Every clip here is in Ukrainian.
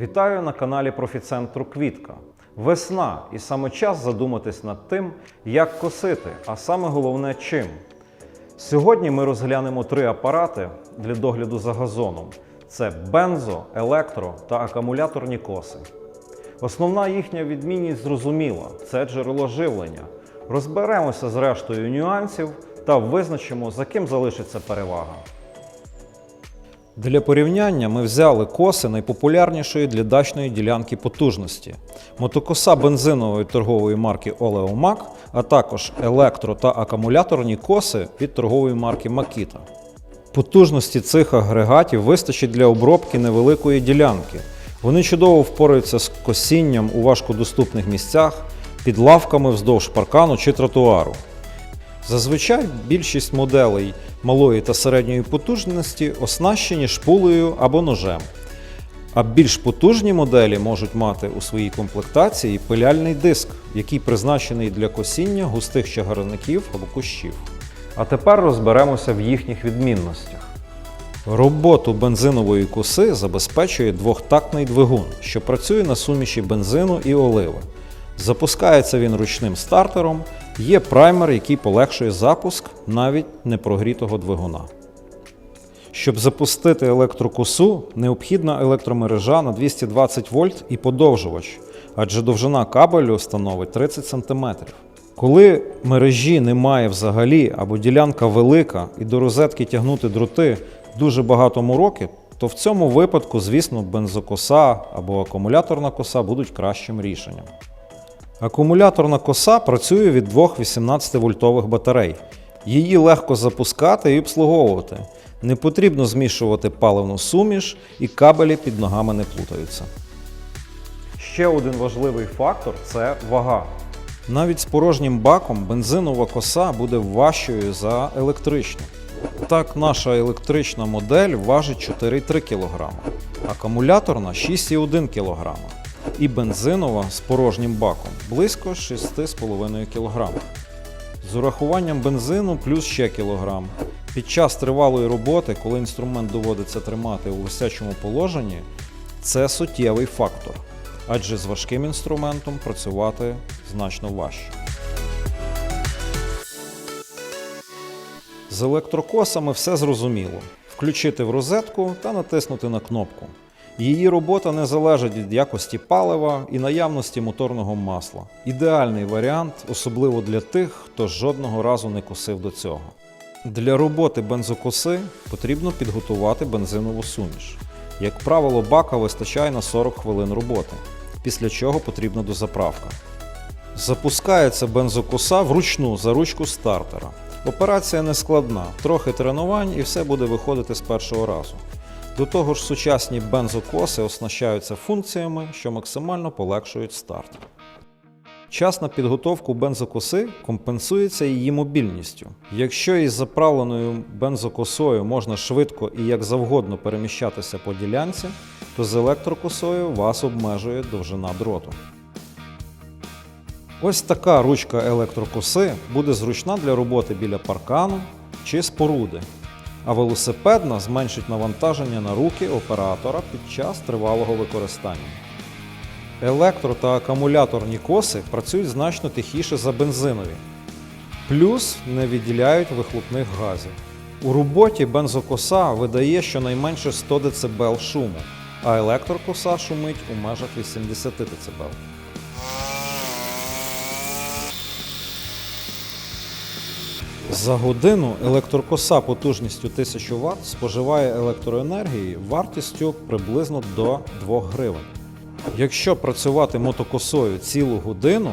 Вітаю на каналі Профіцентру Квітка. Весна і саме час задуматись над тим, як косити, а саме головне чим. Сьогодні ми розглянемо три апарати для догляду за газоном: це бензо, електро та акумуляторні коси. Основна їхня відмінність зрозуміла це джерело живлення. Розберемося з рештою нюансів та визначимо, за ким залишиться перевага. Для порівняння ми взяли коси найпопулярнішої для дачної ділянки потужності: мотокоса бензинової торгової марки Oleomac, а також електро та акумуляторні коси від торгової марки Makita. Потужності цих агрегатів вистачить для обробки невеликої ділянки. Вони чудово впораються з косінням у важкодоступних місцях, під лавками вздовж паркану чи тротуару. Зазвичай більшість моделей малої та середньої потужності оснащені шпулею або ножем. А більш потужні моделі можуть мати у своїй комплектації пиляльний диск, який призначений для косіння густих чагарників або кущів. А тепер розберемося в їхніх відмінностях. Роботу бензинової коси забезпечує двохтактний двигун, що працює на суміші бензину і оливи. Запускається він ручним стартером, є праймер, який полегшує запуск навіть непрогрітого двигуна. Щоб запустити електрокосу, необхідна електромережа на 220 вольт і подовжувач, адже довжина кабелю становить 30 см. Коли мережі немає взагалі або ділянка велика і до розетки тягнути дроти дуже багато мороки, то в цьому випадку, звісно, бензокоса або акумуляторна коса будуть кращим рішенням. Акумуляторна коса працює від двох 18-вольтових батарей. Її легко запускати і обслуговувати. Не потрібно змішувати паливну суміш і кабелі під ногами не плутаються. Ще один важливий фактор це вага. Навіть з порожнім баком бензинова коса буде важчою за електричну. Так, наша електрична модель важить 4,3 кг, акумуляторна 6,1 кг і бензинова з порожнім баком близько 6,5 кг. З урахуванням бензину плюс ще кілограм. Під час тривалої роботи, коли інструмент доводиться тримати у висячому положенні, це суттєвий фактор, адже з важким інструментом працювати значно важче. З електрокосами все зрозуміло. Включити в розетку та натиснути на кнопку. Її робота не залежить від якості палива і наявності моторного масла. Ідеальний варіант, особливо для тих, хто жодного разу не косив до цього. Для роботи бензокоси потрібно підготувати бензинову суміш. Як правило, бака вистачає на 40 хвилин роботи, після чого потрібна дозаправка. Запускається бензокоса вручну за ручку стартера. Операція не складна, трохи тренувань і все буде виходити з першого разу. До того ж, сучасні бензокоси оснащаються функціями, що максимально полегшують старт. Час на підготовку бензокоси компенсується її мобільністю. Якщо із заправленою бензокосою можна швидко і як завгодно переміщатися по ділянці, то з електрокосою вас обмежує довжина дроту. Ось така ручка електрокоси буде зручна для роботи біля паркану чи споруди, а велосипедна зменшить навантаження на руки оператора під час тривалого використання. Електро та акумуляторні коси працюють значно тихіше за бензинові, плюс не відділяють вихлопних газів. У роботі бензокоса видає щонайменше 100 дБ шуму, а електрокоса шумить у межах 80 дБ. За годину електрокоса потужністю 1000 Вт споживає електроенергії вартістю приблизно до 2 гривень. Якщо працювати мотокосою цілу годину,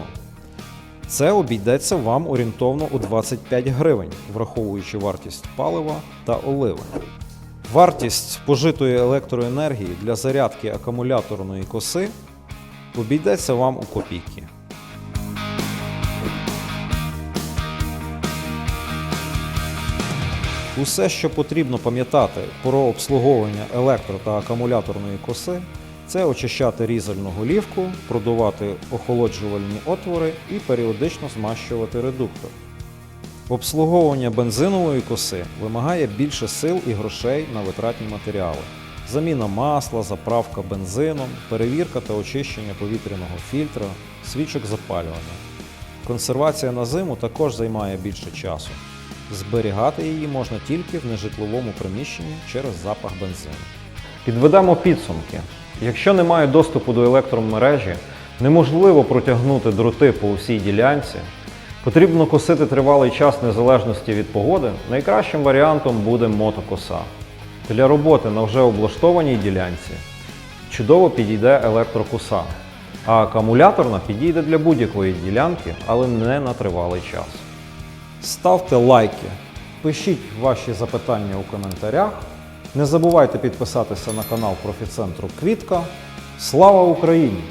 це обійдеться вам орієнтовно у 25 гривень, враховуючи вартість палива та оливи. Вартість спожитої електроенергії для зарядки акумуляторної коси обійдеться вам у копійки. Усе, що потрібно пам'ятати про обслуговування електро та акумуляторної коси, це очищати різальну голівку, продувати охолоджувальні отвори і періодично змащувати редуктор. Обслуговування бензинової коси вимагає більше сил і грошей на витратні матеріали. заміна масла, заправка бензином, перевірка та очищення повітряного фільтра, свічок запалювання. Консервація на зиму також займає більше часу. Зберігати її можна тільки в нежитловому приміщенні через запах бензину. Підведемо підсумки. Якщо немає доступу до електромережі, неможливо протягнути дроти по усій ділянці, потрібно косити тривалий час незалежності від погоди, найкращим варіантом буде мотокоса. Для роботи на вже облаштованій ділянці чудово підійде електрокоса, а акумуляторна підійде для будь-якої ділянки, але не на тривалий час. Ставте лайки, пишіть ваші запитання у коментарях. Не забувайте підписатися на канал профіцентру Квітка. Слава Україні!